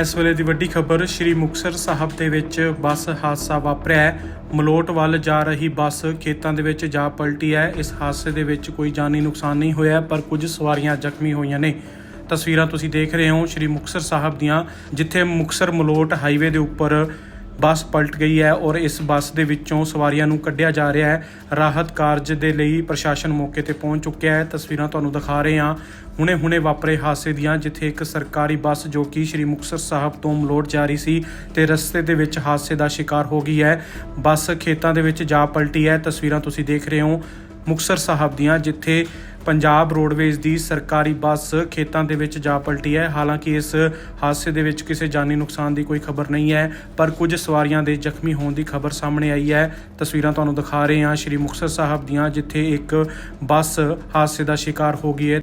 ਇਸ ਵੇਲੇ ਦੀ ਵੱਡੀ ਖਬਰ ਸ਼੍ਰੀ ਮੁਕਤਸਰ ਸਾਹਿਬ ਦੇ ਵਿੱਚ ਬੱਸ ਹਾਦਸਾ ਵਾਪਰਿਆ ਹੈ। ਮਲੋਟ ਵੱਲ ਜਾ ਰਹੀ ਬੱਸ ਖੇਤਾਂ ਦੇ ਵਿੱਚ ਜਾ ਪਲਟੀ ਹੈ। ਇਸ ਹਾਦਸੇ ਦੇ ਵਿੱਚ ਕੋਈ ਜਾਨੀ ਨੁਕਸਾਨ ਨਹੀਂ ਹੋਇਆ, ਪਰ ਕੁਝ ਸਵਾਰੀਆਂ ਜ਼ਖਮੀ ਹੋਈਆਂ ਨੇ। ਤਸਵੀਰਾਂ ਤੁਸੀਂ ਦੇਖ ਰਹੇ ਹੋ ਸ਼੍ਰੀ ਮੁਕਤਸਰ ਸਾਹਿਬ ਦੀਆਂ, ਜਿੱਥੇ ਮੁਕਤਸਰ ਮਲੋਟ ਹਾਈਵੇ ਦੇ ਉੱਪਰ ਬੱਸ ਪਲਟ ਗਈ ਹੈ ਔਰ ਇਸ ਬੱਸ ਦੇ ਵਿੱਚੋਂ ਸਵਾਰੀਆਂ ਨੂੰ ਕੱਢਿਆ ਜਾ ਰਿਹਾ ਹੈ। ਰਾਹਤ ਕਾਰਜ ਦੇ ਲਈ ਪ੍ਰਸ਼ਾਸਨ ਮੌਕੇ ਤੇ ਪਹੁੰਚ ਚੁੱਕਿਆ ਹੈ। ਤਸਵੀਰਾਂ ਤੁਹਾਨੂੰ ਦਿਖਾ ਰਹੇ ਹਾਂ। ਹੁਣੇ-ਹੁਣੇ ਵਾਪਰੇ ਹਾਦਸੇ ਦੀਆਂ, ਜਿੱਥੇ ਇੱਕ ਸਰਕਾਰੀ ਬੱਸ ਜੋ ਕਿ ਸ਼੍ਰੀ ਮੁਕਤਸਰ ਸਾਹਿਬ ਤੋਂ ਮਲੋਟ ਜਾ ਰਹੀ ਸੀ ਤੇ ਰਸਤੇ ਦੇ ਵਿੱਚ ਹਾਦਸੇ ਦਾ ਸ਼ਿਕਾਰ ਹੋ ਗਈ ਹੈ। ਬੱਸ ਖੇਤਾਂ ਦੇ ਵਿੱਚ ਜਾ ਪਲਟੀ ਹੈ। ਤਸਵੀਰਾਂ ਤੁਸੀਂ ਦੇਖ ਰਹੇ ਹੋ ਮੁਕਤਸਰ ਸਾਹਿਬ ਦੀਆਂ, ਜਿੱਥੇ ਪੰਜਾਬ ਰੋਡਵੇਜ਼ ਦੀ ਸਰਕਾਰੀ ਬੱਸ ਖੇਤਾਂ ਦੇ ਵਿੱਚ ਜਾ ਪਲਟੀ ਹੈ। ਹਾਲਾਂਕਿ ਇਸ ਹਾਦਸੇ ਦੇ ਵਿੱਚ ਕਿਸੇ ਜਾਨੀ ਨੁਕਸਾਨ ਦੀ ਕੋਈ ਖਬਰ ਨਹੀਂ ਹੈ, ਪਰ ਕੁਝ ਸਵਾਰੀਆਂ ਦੇ ਜ਼ਖਮੀ ਹੋਣ ਦੀ ਖਬਰ ਸਾਹਮਣੇ ਆਈ ਹੈ। ਤਸਵੀਰਾਂ ਤੁਹਾਨੂੰ ਦਿਖਾ ਰਹੇ ਹਾਂ। ਸ਼੍ਰੀ ਮੁਕਤਸਰ ਸਾਹਿਬ ਦੀਆਂ, ਜਿੱਥੇ ਇੱਕ ਬੱਸ ਹਾਦਸੇ ਦਾ ਸ਼ਿਕਾਰ ਹੋ ਗਈ ਹੈ।